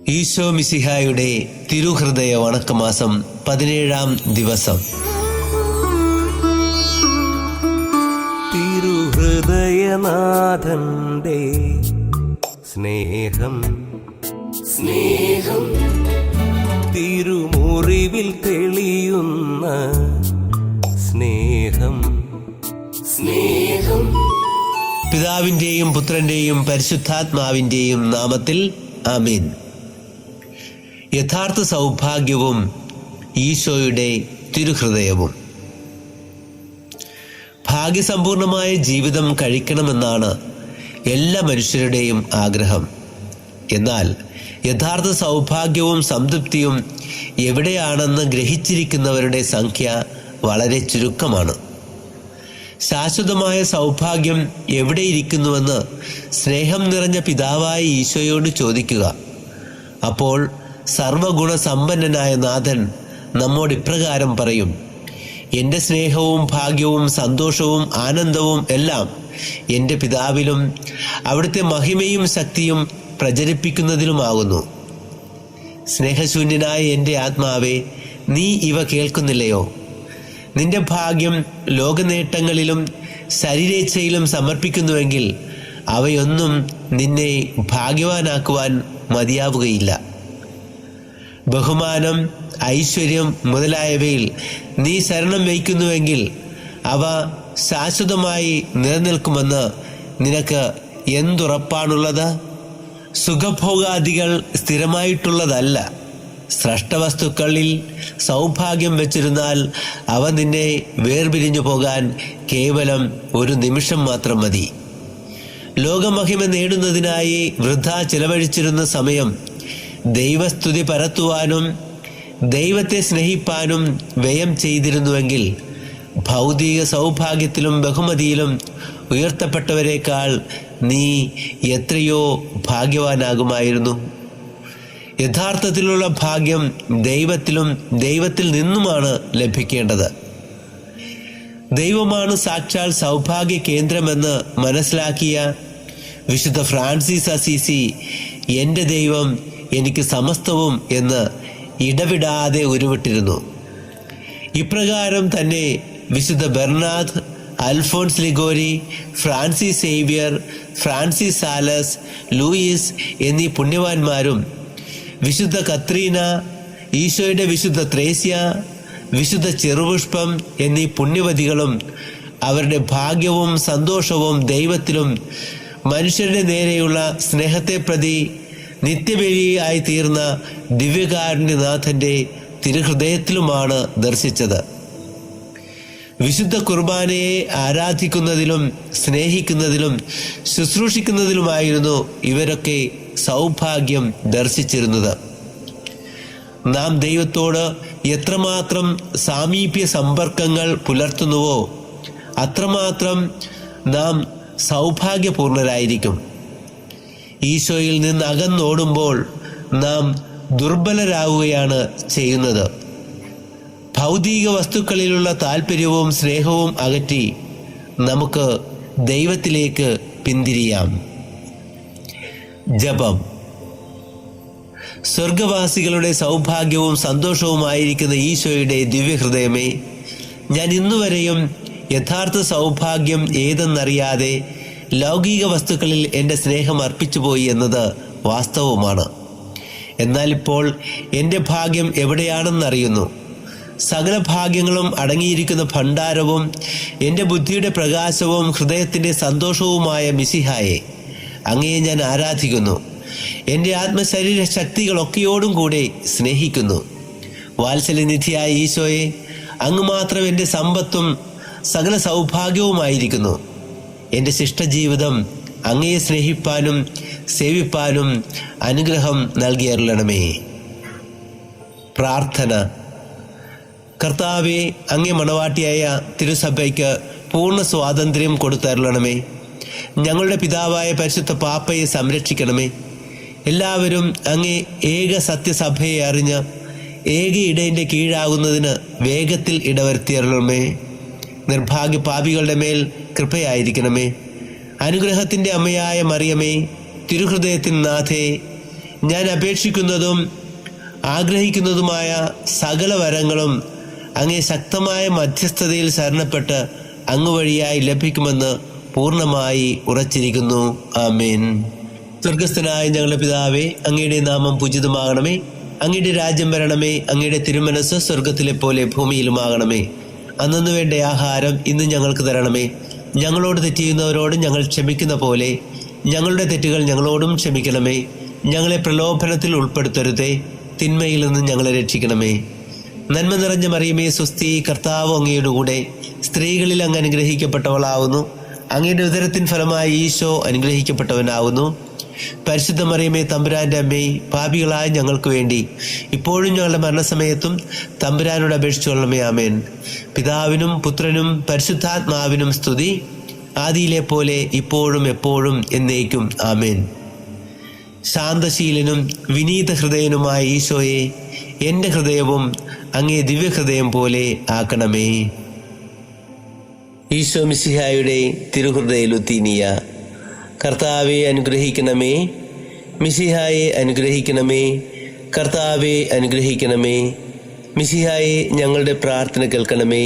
ഈശോ മിസിഹായുടെ തിരുഹൃദയ വണക്കമാസം പതിനേഴാം ദിവസം. തിരുഹൃദയനാഥന്റെ സ്നേഹം. സ്നേഹം. തിരുമുറിവിൽ തെളിയുന്ന സ്നേഹം. സ്നേഹം. പിതാവിന്റെയും പുത്രന്റെയും പരിശുദ്ധാത്മാവിന്റെയും നാമത്തിൽ ആമീൻ. യഥാർത്ഥ സൗഭാഗ്യവും ഈശോയുടെ തിരുഹൃദയവും. ഭാഗ്യസമ്പൂർണമായ ജീവിതം കഴിക്കണമെന്നാണ് എല്ലാ മനുഷ്യരുടെയും ആഗ്രഹം. എന്നാൽ യഥാർത്ഥ സൗഭാഗ്യവും സംതൃപ്തിയും എവിടെയാണെന്ന് ഗ്രഹിച്ചിരിക്കുന്നവരുടെ സംഖ്യ വളരെ ചുരുക്കമാണ്. ശാശ്വതമായ സൗഭാഗ്യം എവിടെയിരിക്കുന്നുവെന്ന് സ്നേഹം നിറഞ്ഞ പിതാവായ ഈശോയോട് ചോദിക്കുക. അപ്പോൾ സർവഗുണസമ്പന്നനായ നാഥൻ നമ്മോട് ഇപ്രകാരം പറയും. എന്റെ സ്നേഹവും ഭാഗ്യവും സന്തോഷവും ആനന്ദവും എല്ലാം എന്റെ പിതാവിലും അവിടുത്തെ മഹിമയും ശക്തിയും പ്രചരിപ്പിക്കുന്നതിലുമാകുന്നു. സ്നേഹശൂന്യനായ എന്റെ ആത്മാവെ നീ ഇവ കേൾക്കുന്നില്ലയോ? നിന്റെ ഭാഗ്യം ലോകനേട്ടങ്ങളിലും ശരീരേച്ഛയിലും സമർപ്പിക്കുന്നുവെങ്കിൽ അവയൊന്നും നിന്നെ ഭാഗ്യവാനാക്കുവാൻ മതിയാവുകയില്ല. ബഹുമാനം ഐശ്വര്യം മുതലായവയിൽ നീ ശരണം വയ്ക്കുന്നുവെങ്കിൽ അവ ശാശ്വതമായി നിലനിൽക്കുമെന്ന് നിനക്ക് എന്തുറപ്പാണുള്ളത്? സുഖഭോഗാദികൾ സ്ഥിരമായിട്ടുള്ളതല്ല. സ്രഷ്ടവസ്തുക്കളിൽ സൗഭാഗ്യം വെച്ചിരുന്നാൽ അവ നിന്നെ വേർപിരിഞ്ഞു പോകാൻ കേവലം ഒരു നിമിഷം മാത്രം മതി. ലോകമഹിമ നേടുന്നതിനായി വൃദ്ധ ചിലവഴിച്ചിരുന്ന സമയം ദൈവസ്തുതി പരത്തുവാനും ദൈവത്തെ സ്നേഹിപ്പാനും വ്യയം ചെയ്തിരുന്നുവെങ്കിൽ ഭൗതിക സൗഭാഗ്യത്തിലും ബഹുമതിയിലും ഉയർത്തപ്പെട്ടവരെക്കാൾ നീ എത്രയോ ഭാഗ്യവാനാകുമായിരുന്നു. യഥാർത്ഥത്തിലുള്ള ഭാഗ്യം ദൈവത്തിലും ദൈവത്തിൽ നിന്നുമാണ് ലഭിക്കേണ്ടത്. ദൈവമാണ് സാക്ഷാൽ സൗഭാഗ്യ കേന്ദ്രമെന്ന് മനസ്സിലാക്കിയ വിശുദ്ധ ഫ്രാൻസിസ് അസീസി എന്റെ ദൈവം എനിക്ക് സമസ്തവും എന്ന് ഇടവിടാതെ ഉരുവിട്ടിരുന്നു. ഇപ്രകാരം തന്നെ വിശുദ്ധ Bernard Alphonsus Liguori Francis Xavier Francis Sales Louis എന്നീ പുണ്യവാന്മാരും വിശുദ്ധ കത്രീന ഈശോയുടെ വിശുദ്ധ ത്രേസ്യ വിശുദ്ധ ചെറുപുഷ്പം എന്നീ പുണ്യവതികളും അവരുടെ ഭാഗ്യവും സന്തോഷവും ദൈവത്തിലും മനുഷ്യരുടെ നേരെയുള്ള സ്നേഹത്തെ പ്രതി നിത്യബലിയായി തീർന്ന ദിവ്യകാരുണ്യനാഥന്റെ തിരുഹൃദയത്തിലുമാണ് ദർശിച്ചത്. വിശുദ്ധ കുർബാനയെ ആരാധിക്കുന്നതിലും സ്നേഹിക്കുന്നതിലും ശുശ്രൂഷിക്കുന്നതിലുമായിരുന്നു ഇവരൊക്കെ സൗഭാഗ്യം ദർശിച്ചിരുന്നത്. നാം ദൈവത്തോട് എത്രമാത്രം സാമീപ്യ സമ്പർക്കങ്ങൾ പുലർത്തുന്നുവോ അത്രമാത്രം നാം സൗഭാഗ്യപൂർണരായിരിക്കും. ഈശോയിൽ നിന്ന് അകന്നോടുമ്പോൾ നാം ദുർബലരാകുകയാണ് ചെയ്യുന്നത്. ഭൗതിക വസ്തുക്കളിലുള്ള താല്പര്യവും സ്നേഹവും അകറ്റി നമുക്ക് ദൈവത്തിലേക്ക് പിന്തിരിയാം. ജപം. സ്വർഗവാസികളുടെ സൗഭാഗ്യവും സന്തോഷവുമായിരിക്കുന്ന ഈശോയുടെ ദിവ്യഹൃദയമേ ഞാൻ ഇന്നുവരെയും യഥാർത്ഥ സൗഭാഗ്യം ഏതെന്നറിയാതെ ലൗകിക വസ്തുക്കളിൽ എന്റെ സ്നേഹം അർപ്പിച്ചുപോയി എന്നത് വാസ്തവമാണ്. എന്നാൽ ഇപ്പോൾ എന്റെ ഭാഗ്യം എവിടെയാണെന്നറിയുന്നു. സകല ഭാഗ്യങ്ങളും അടങ്ങിയിരിക്കുന്ന ഭണ്ഡാരവും എന്റെ ബുദ്ധിയുടെ പ്രകാശവും ഹൃദയത്തിന്റെ സന്തോഷവുമായ മിസിഹായെ അങ്ങയെ ഞാൻ ആരാധിക്കുന്നു. എന്റെ ആത്മശരീര ശക്തികളൊക്കെയോടും കൂടെ സ്നേഹിക്കുന്നു. വാത്സല്യനിധിയായ ഈശോയെ അങ്ങ് മാത്രം എന്റെ സമ്പത്തും സകല സൗഭാഗ്യവുമായിരിക്കുന്നു. എന്റെ ശിഷ്ടജീവിതം അങ്ങയെ സ്നേഹിപ്പാനും സേവിപ്പാനും അനുഗ്രഹം നൽകിയറിയണമേ പ്രാർത്ഥന. കർത്താവെ അങ്ങേ മണവാട്ടിയായ തിരുസഭയ്ക്ക് പൂർണ സ്വാതന്ത്ര്യം കൊടുത്തരുളണമേ. ഞങ്ങളുടെ പിതാവായ പരിശുദ്ധ പാപ്പയെ സംരക്ഷിക്കണമേ. എല്ലാവരും അങ്ങേ ഏക സത്യസഭയെ അറിഞ്ഞ് ഏക ഇടയിന്റെ കീഴാകുന്നതിന് വേഗത്തിൽ ഇടവരുത്തിയരുളണമേ. നിർഭാഗ്യ പാപികളുടെ മേൽ കൃപയായിരിക്കണമേ. അനുഗ്രഹത്തിന്റെ അമ്മയായ മറിയമേ തിരുഹൃദയത്തിൻ നാഥേ ഞാൻ അപേക്ഷിക്കുന്നതും ആഗ്രഹിക്കുന്നതുമായ സകല വരങ്ങളും അങ്ങേ ശക്തമായ മധ്യസ്ഥതയിൽ ശരണപ്പെട്ട് അങ്ങ് വഴിയായി ലഭിക്കുമെന്ന് പൂർണമായി ഉറച്ചിരിക്കുന്നു. ആമേൻ. സ്വർഗസ്ഥനായ ഞങ്ങളുടെ പിതാവേ അങ്ങയുടെ നാമം പൂജിതമാകണമേ. അങ്ങയുടെ രാജ്യം വരണമേ. അങ്ങയുടെ തിരുമനസ് സ്വർഗത്തിലെ പോലെ ഭൂമിയിലുമാകണമേ. അന്നു വേണ്ട ആഹാരം ഇന്ന് ഞങ്ങൾക്ക് തരണമേ. ഞങ്ങളോട് തെറ്റിയുന്നവരോട് ഞങ്ങൾ ക്ഷമിക്കുന്ന പോലെ ഞങ്ങളുടെ തെറ്റുകൾ ഞങ്ങളോടും ക്ഷമിക്കണമേ. ഞങ്ങളെ പ്രലോഭനത്തിൽ ഉൾപ്പെടുത്തരുതേ. തിന്മയിൽ നിന്ന് ഞങ്ങളെ രക്ഷിക്കണമേ. നന്മ നിറഞ്ഞ മറിയമേ സ്വസ്തി കർത്താവ് അങ്ങയുടെ കൂടെ സ്ത്രീകളിൽ അങ്ങ് അനുഗ്രഹിക്കപ്പെട്ടവളാവുന്നു. അങ്ങയുടെ ഉദരത്തിൻ ഫലമായി ഈശോ അനുഗ്രഹിക്കപ്പെട്ടവനാവുന്നു. പരിശുദ്ധ മറിയമേ തമ്പുരാന്റെ അമ്മേ പാപികളായ ഞങ്ങൾക്ക് വേണ്ടി ഇപ്പോഴും ഞങ്ങളുടെ മരണസമയത്തും തമ്പുരാനോട് അപേക്ഷിച്ചുകൊള്ളമേ ആമേൻ. പിതാവിനും പുത്രനും പരിശുദ്ധാത്മാവിനും സ്തുതി. ആദിയിലെ പോലെ ഇപ്പോഴും എപ്പോഴും എന്നേക്കും ആമേൻ. ശാന്തശീലനും വിനീത ഹൃദയനുമായ ഈശോയെ എന്റെ ഹൃദയവും അങ്ങേ ദിവ്യഹൃദയം പോലെ ആക്കണമേ. ഈശോ മിശിഹായുടെ തിരുഹൃദയലുത്തീനിയ കർത്താവെ അനുഗ്രഹിക്കണമേ മിസിഹായെ അനുഗ്രഹിക്കണമേ കർത്താവെ അനുഗ്രഹിക്കണമേ മിസിഹായെ ഞങ്ങളുടെ പ്രാർത്ഥന കേൾക്കണമേ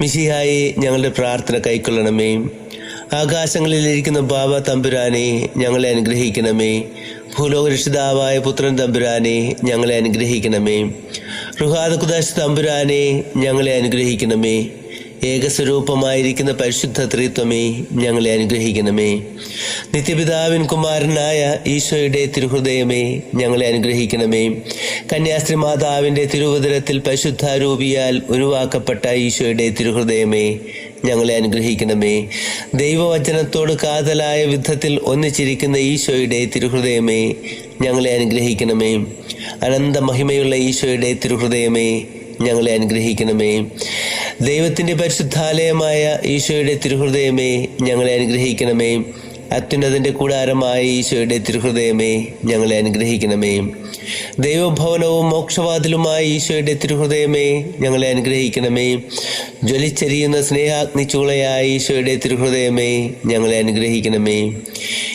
മിസിഹായെ ഞങ്ങളുടെ പ്രാർത്ഥന കൈക്കൊള്ളണമേ. ആകാശങ്ങളിലിരിക്കുന്ന ബാബ തമ്പുരാനെ ഞങ്ങളെ അനുഗ്രഹിക്കണമേ ഭൂലോകരക്ഷിതാവായ പുത്രൻ തമ്പുരാനെ ഞങ്ങളെ അനുഗ്രഹിക്കണമേ റുഹാദകുദാശ് തമ്പുരാനെ ഞങ്ങളെ അനുഗ്രഹിക്കണമേ. ഏകസ്വരൂപമായിരിക്കുന്ന പരിശുദ്ധ ത്രിത്വമേ ഞങ്ങളെ അനുഗ്രഹിക്കണമേ. നിത്യപിതാവിൻ കുമാരനായ ഈശോയുടെ തിരുഹൃദയമേ ഞങ്ങളെ അനുഗ്രഹിക്കണമേ. കന്യാസ്ത്രീ മാതാവിന്റെ തിരുവുദരത്തിൽ പരിശുദ്ധാരൂപിയാൽ ഉരുവാക്കപ്പെട്ട ഈശോയുടെ തിരുഹൃദയമേ ഞങ്ങളെ അനുഗ്രഹിക്കണമേ. ദൈവവചനത്തോട് കാതലായ വിധത്തിൽ ഒന്നിച്ചിരിക്കുന്ന ഈശോയുടെ തിരുഹൃദയമേ ഞങ്ങളെ അനുഗ്രഹിക്കണമേ. അനന്ത മഹിമയുള്ള ഈശോയുടെ തിരുഹൃദയമേ ഞങ്ങളെ അനുഗ്രഹിക്കണമേ. ദൈവത്തിന്റെ പരിശുദ്ധാലയമായ ഈശോയുടെ തിരുഹൃദയമേ ഞങ്ങളെ അനുഗ്രഹിക്കണമേ. അത്യുന്നതിന്റെ കൂടാരമായ ഈശോയുടെ തിരുഹൃദയമേ ഞങ്ങളെ അനുഗ്രഹിക്കണമേ. ദൈവഭവനവും മോക്ഷവാതിലുമായ ഈശോയുടെ തിരുഹൃദയമേ ഞങ്ങളെ അനുഗ്രഹിക്കണമേ. ജ്വലിച്ചെരിയുന്ന സ്നേഹാഗ്നിച്ചൂളയായ ഈശോയുടെ തിരുഹൃദയമേ ഞങ്ങളെ അനുഗ്രഹിക്കണമേ.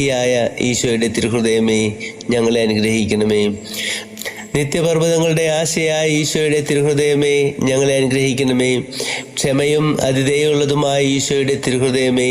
നിധിയായ ഈശോയുടെ തിരുഹൃദയമേ ഞങ്ങളെ അനുഗ്രഹിക്കണമേ. നിത്യപർവതങ്ങളുടെ ആശയായ ഈശോയുടെ തിരുഹൃദയമേ ഞങ്ങളെ അനുഗ്രഹിക്കണമേ. ക്ഷമയും അതിഥേയുള്ളതുമായ ഈശോയുടെ തിരുഹൃദയമേ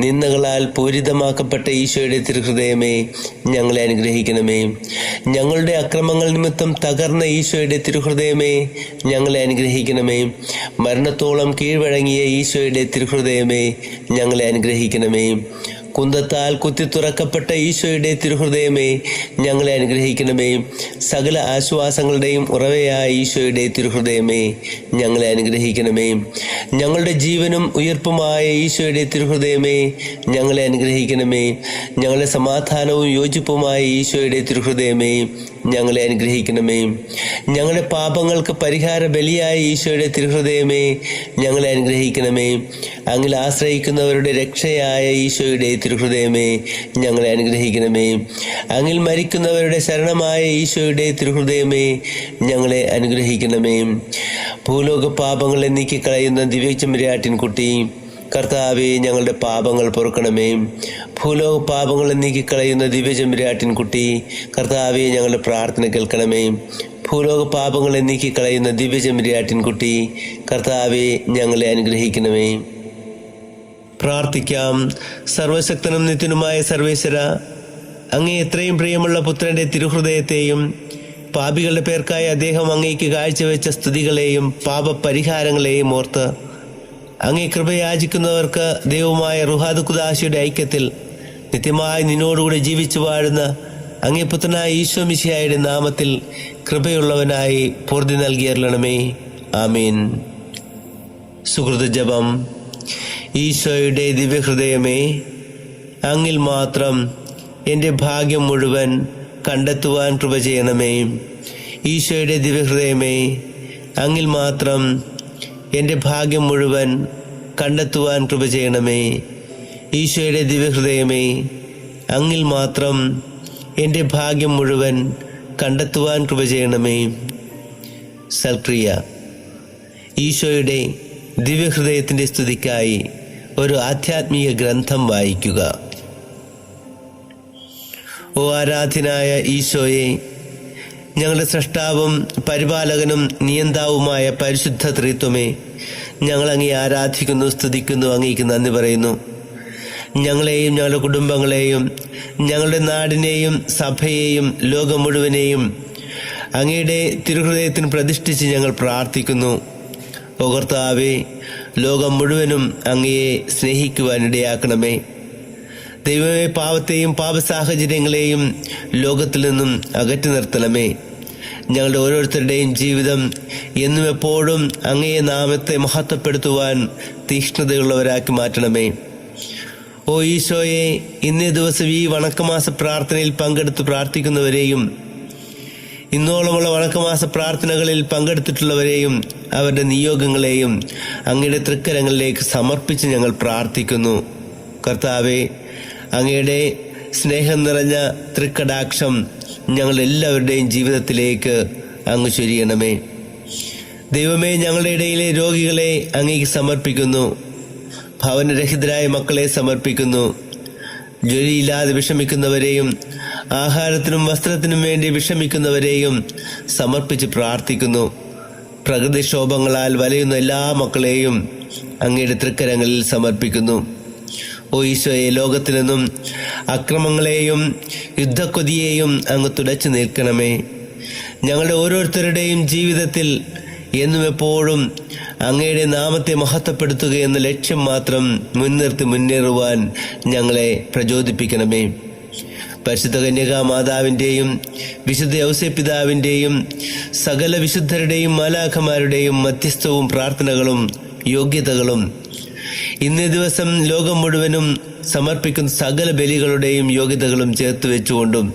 നിന്ദകളാൽ പൂരിതമാക്കപ്പെട്ട ഈശോയുടെ തിരുഹൃദയമേ ഞങ്ങളെ അനുഗ്രഹിക്കണമേ. ഞങ്ങളുടെ അക്രമങ്ങൾ നിമിത്തം തകർന്ന ഈശോയുടെ തിരുഹൃദയമേ ഞങ്ങളെ അനുഗ്രഹിക്കണമേ. മരണത്തോളം കീഴ്വഴങ്ങിയ ഈശോയുടെ തിരുഹൃദയമേ ഞങ്ങളെ അനുഗ്രഹിക്കണമേ. കുന്തത്താൽ കുത്തി തുറക്കപ്പെട്ട ഈശോയുടെ തിരുഹൃദയമേ ഞങ്ങളെ അനുഗ്രഹിക്കണമേ. സകല ആശ്വാസങ്ങളുടെയും ഉറവയായ ഈശോയുടെ തിരുഹൃദയമേ ഞങ്ങളെ അനുഗ്രഹിക്കണമേ. ഞങ്ങളുടെ ജീവനും ഉയർപ്പുമായ ഈശോയുടെ തിരുഹൃദയമേ ഞങ്ങളെ അനുഗ്രഹിക്കണമേ. ഞങ്ങളുടെ സമാധാനവും യോജിപ്പുമായ ഈശോയുടെ തിരുഹൃദയമേ ഞങ്ങളെ അനുഗ്രഹിക്കണമേ. ഞങ്ങളുടെ പാപങ്ങൾക്ക് പരിഹാര ബലിയായ ഈശോയുടെ തിരുഹൃദയമേ ഞങ്ങളെ അനുഗ്രഹിക്കണമേ. അങ്ങിൽ ആശ്രയിക്കുന്നവരുടെ രക്ഷയായ ഈശോയുടെ തിരുഹൃദയമേ ഞങ്ങളെ അനുഗ്രഹിക്കണമേ. അങ്ങിൽ മരിക്കുന്നവരുടെ ശരണമായ ഈശോയുടെ തിരുഹൃദയമേ ഞങ്ങളെ അനുഗ്രഹിക്കണമേ. ഭൂലോക പാപങ്ങളെ നീക്കിക്കളയുന്ന ദിവ്യചമ്പരാട്ടിൻ കുട്ടി കർത്താവെ ഞങ്ങളുടെ പാപങ്ങൾ പൊറുക്കണമേ. ഭൂലോക പാപങ്ങൾ നീക്കിക്കളയുന്ന ദിവ്യചമ്പരാട്ടിൻ കുട്ടി കർത്താവെ ഞങ്ങളുടെ പ്രാർത്ഥന കേൾക്കണമേ. ഭൂലോക പാപങ്ങളെ നീക്കിക്കളയുന്ന ദിവ്യചമ്പരാട്ടിൻ കുട്ടി കർത്താവെ ഞങ്ങളെ അനുഗ്രഹിക്കണമേ. പ്രാർത്ഥിക്കാം. സർവശക്തനും നിത്യനുമായ സർവേശ്വര അങ്ങേ എത്രയും പ്രിയമുള്ള പുത്രന്റെ തിരുഹൃദയത്തെയും പാപികളുടെ പേർക്കായി അദ്ദേഹം അങ്ങേക്ക് കാഴ്ചവെച്ച സ്തുതികളെയും പാപപരിഹാരങ്ങളെയും ഓർത്ത് അങ്ങേ കൃപയാചിക്കുന്നവർക്ക് ദൈവമായ റുഹാദ് കുദാശിയുടെ ഐക്യത്തിൽ നിത്യമായി നിന്നോടുകൂടി ജീവിച്ചു വാഴുന്ന അങ്ങേ പുത്രനായ ഈശോ മിശിഹായുടെ നാമത്തിൽ കൃപയുള്ളവനായി പൂർതി നൽകിയറിയണമേ ആമീൻ. സുഹൃത് ജപം. ഈശോയുടെ ദിവ്യഹൃദയമേ അങ്ങിൽ മാത്രം എന്റെ ഭാഗ്യം മുഴുവൻ കണ്ടെത്തുവാൻ കൃപ ചെയ്യണമേ. ഈശോയുടെ ദിവ്യഹൃദയമേ അങ്ങിൽ മാത്രം എന്റെ ഭാഗ്യം മുഴുവൻ കണ്ടെത്തുവാൻ കൃപ ചെയ്യണമേ. ഈശോയുടെ ദിവ്യഹൃദയമേ അങ്ങിൽ മാത്രം എന്റെ ഭാഗ്യം മുഴുവൻ കണ്ടെത്തുവാൻ കൃപ ചെയ്യണമേ. സൽക്രിയ ഈശോയുടെ ദിവ്യഹൃദയത്തിന്റെ സ്തുതിക്കായി ഒരു ആധ്യാത്മിക ഗ്രന്ഥം വായിക്കുക. ഓ ആരാധ്യനായ ഈശോയെ ഞങ്ങളുടെ സൃഷ്ടാവും പരിപാലകനും നിയന്താവുമായ പരിശുദ്ധ ത്രിത്വമേ ഞങ്ങൾ അങ്ങേ ആരാധിക്കുന്നു സ്തുതിക്കുന്നു അങ്ങേക്ക് നന്ദി പറയുന്നു. ഞങ്ങളെയും ഞങ്ങളുടെ കുടുംബങ്ങളെയും ഞങ്ങളുടെ നാടിനെയും സഭയെയും ലോകം മുഴുവനെയും അങ്ങയുടെ തിരുഹൃദയത്തിന് പ്രതിഷ്ഠിച്ച് ഞങ്ങൾ പ്രാർത്ഥിക്കുന്നു. പുകർത്താവെ കർത്താവേ ലോകം മുഴുവനും അങ്ങയെ സ്നേഹിക്കുവാനിടയാക്കണമേ ദൈവമേ പാവത്തെയും പാപ സാഹചര്യങ്ങളെയും ലോകത്തിൽ നിന്നും അകറ്റി നിർത്തണമേ. ഞങ്ങളുടെ ഓരോരുത്തരുടെയും ജീവിതം എന്നും എപ്പോഴും അങ്ങയെ നാമത്തെ മഹത്വപ്പെടുത്തുവാൻ തീക്ഷ്ണതയുള്ളവരാക്കി മാറ്റണമേ. ഓ ഈശോയെ ഇന്നേ ദിവസം ഈ വണക്കമാസ പ്രാർത്ഥനയിൽ പങ്കെടുത്ത് പ്രാർത്ഥിക്കുന്നവരെയും ഇന്നോളമുള്ള വണക്കമാസ പ്രാർത്ഥനകളിൽ പങ്കെടുത്തിട്ടുള്ളവരെയും അവരുടെ നിയോഗങ്ങളെയും അങ്ങയുടെ തൃക്കരങ്ങളിലേക്ക് സമർപ്പിച്ച് ഞങ്ങൾ പ്രാർത്ഥിക്കുന്നു. കർത്താവെ അങ്ങയുടെ സ്നേഹം നിറഞ്ഞ തൃക്കടാക്ഷം ഞങ്ങൾ എല്ലാവരുടെയും ജീവിതത്തിലേക്ക് അങ്ങ് ചൊരിയണമേ. ദൈവമേ ഞങ്ങളുടെ ഇടയിലെ രോഗികളെ അങ്ങേക്ക് സമർപ്പിക്കുന്നു. ഭവനരഹിതരായ മക്കളെ സമർപ്പിക്കുന്നു. ജോലിയില്ലാതെ വിഷമിക്കുന്നവരെയും ആഹാരത്തിനും വസ്ത്രത്തിനും വേണ്ടി വിഷമിക്കുന്നവരെയും സമർപ്പിച്ച് പ്രാർത്ഥിക്കുന്നു. പ്രകൃതിക്ഷോഭങ്ങളാൽ വലയുന്ന എല്ലാ മക്കളെയും അങ്ങയുടെ തൃക്കരങ്ങളിൽ സമർപ്പിക്കുന്നു. ഓ ഈശോയെ ലോകത്തിൽ നിന്നും അക്രമങ്ങളെയും യുദ്ധക്കൊതിയെയും അങ്ങ് തുടച്ചു നിൽക്കണമേ. ഞങ്ങളുടെ ഓരോരുത്തരുടെയും ജീവിതത്തിൽ എന്നും എപ്പോഴും അങ്ങയുടെ നാമത്തെ മഹത്വപ്പെടുത്തുക എന്ന ലക്ഷ്യം മാത്രം മുൻനിർത്തി മുന്നേറുവാൻ ഞങ്ങളെ പ്രചോദിപ്പിക്കണമേ. പരിശുദ്ധ കന്യകാ മാതാവിന്റെയും വിശുദ്ധ ഔസപിതാവിന്റെയും സകല വിശുദ്ധരുടെയും മാലാഖമാരുടെയും മധ്യസ്ഥവും പ്രാർത്ഥനകളും യോഗ്യതകളും ഇന്നേ ദിവസം ലോകം മുഴുവനും സമർപ്പിക്കുന്ന സകല ബലികളുടെയും യോഗ്യതകളും ചേർത്ത് വെച്ചുകൊണ്ടും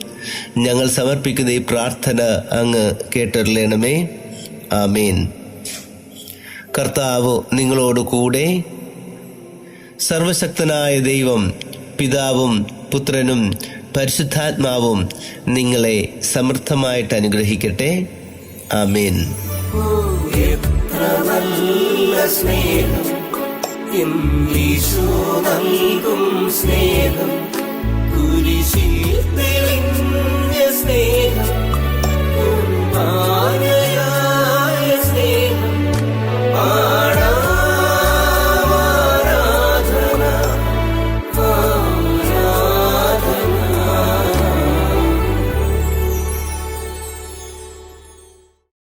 ഞങ്ങൾ സമർപ്പിക്കുന്ന ഈ പ്രാർത്ഥന അങ്ങ് കേട്ടറിയണമേ. ആമേൻ. കർത്താവ് നിങ്ങളോട് കൂടെ. സർവശക്തനായ ദൈവം പിതാവും പുത്രനും പരിശുദ്ധാത്മാവും നിങ്ങളെ സമൃദ്ധമായിട്ട് അനുഗ്രഹിക്കട്ടെ. ആമേൻ. എത്ര സ്നേഹം എന്നീശോ നൽകും സ്നേഹം. കുരിശിൽ തെളിഞ്ഞ സ്നേഹം.